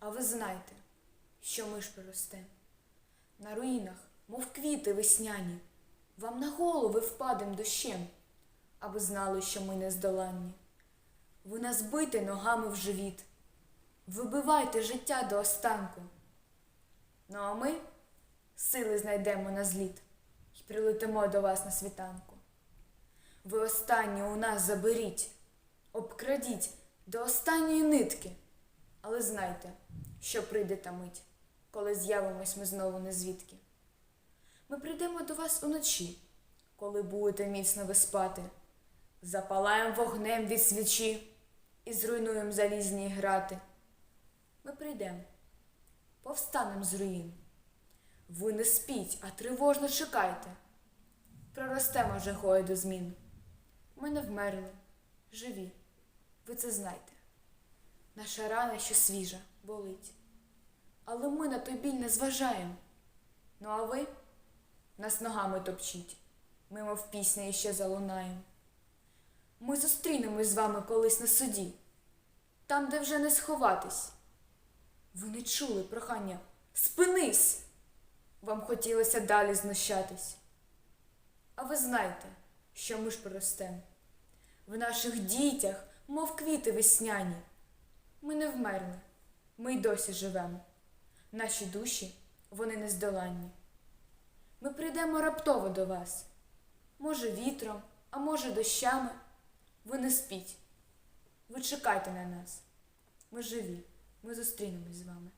А ви знайте, що ми ж проростем. На руїнах, мов квіти весняні, вам на голови впадем дощем, аби знали, що ми нездоланні. Ви нас бийте ногами в живіт, вибивайте життя до останку. Ну а ми сили знайдемо на зліт і прилетимо до вас на світанку. Ви останнє у нас заберіть, обкрадіть до останньої нитки, але знайте, що прийде та мить, коли з'явимось ми знову не звідки. Ми прийдемо до вас уночі, коли будете міцно ви спати, запалаєм вогнем від свічі і зруйнуєм залізні грати. Ми прийдемо, повстанем з руїн. Ви не спіть, а тривожно чекайте. Проростемо вже гою до змін. Ми не вмерли, живі, ви це знайте. Наша рана ще свіжа, болить. Але ми на той біль не зважаємо. Ну а ви нас ногами топчіть, ми, мов пісня іще залунаєм. Ми зустрінемось з вами колись на суді, там, де вже не сховатись. Ви не чули прохання Спинись! Вам хотілося далі знущатись. А ви знаєте, що ми ж проростем. В наших дітях, мов квіти весняні. Ми не вмерли, ми й досі живемо. Наші душі, вони нездоланні. Ми прийдемо раптово до вас. Може, вітром, а може, дощами. Ви не спіть. Ви чекайте на нас. Ми живі, ми зустрінемось з вами.